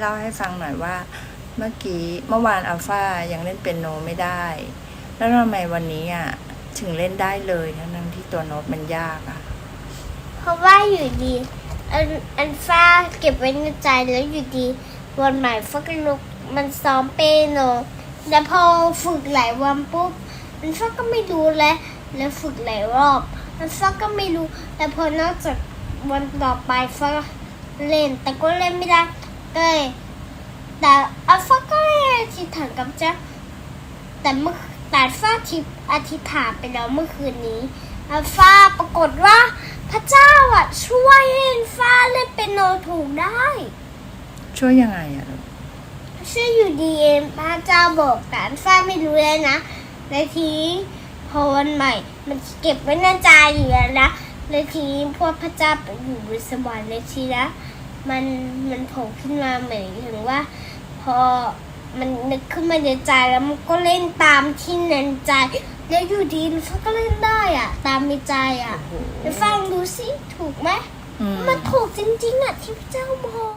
เล่าให้ฟังหน่อยว่า เมื่อกี้เมื่อวานอัลฟายังเล่นเปียโนไม่ได้ แล้วทำไมวันนี้อะถึงเล่นได้เลยทั้งๆที่ตัวโน้ตมันยากอะ เพราะว่าอยู่ดีอันอันฟ้าเก็บไว้ในใจแล้วอยู่ดี วันใหม่ฟ้าก็ลุกมันซ้อมเปียโนแล้วพอฝึกหลายวันปุ๊บมันฟ้าก็ไม่รู้แล้วแล้วฝึกหลายรอบมันฟ้าก็ไม่รู้แต่พอนอกจากวันต่อไปฟ้าเล่นแต่ก็เล่นไม่ได้ ก็เลยแต่อัลฟ้าก็อธิษฐานกับเจ้าแต่เมื่อแต่ฟ้าทิพอธิษฐานไปแล้วเมื่อคืนนี้อัลฟาปรากฏว่าพระเจ้าอะช่วยให้อัลฟาเล่นเป็นโนถูกได้ ช่วยยังไงอะลูกช่วยอยู่ดีเองพระเจ้าบอกแต่อัลฟาไม่รู้เลยนะในทีนี้พอวันใหม่ มันเก็บไว้ในใจอยู่แล้วนะในทีนี้พวกพระเจ้าไปอยู่บนสวรรค์ในทีนะ มันมันโผล่ขึ้นมาเหมือนถึงว่า พอมันนึกขึ้นมาในใจแล้วมันก็เล่นตามที่ในใจแล้วอยู่ดีมันก็เล่นได้อะ ตามในใจอะไปฟังดูสิถูกไหมอืมมันถูกจริงๆอะที่พระเจ้าบอก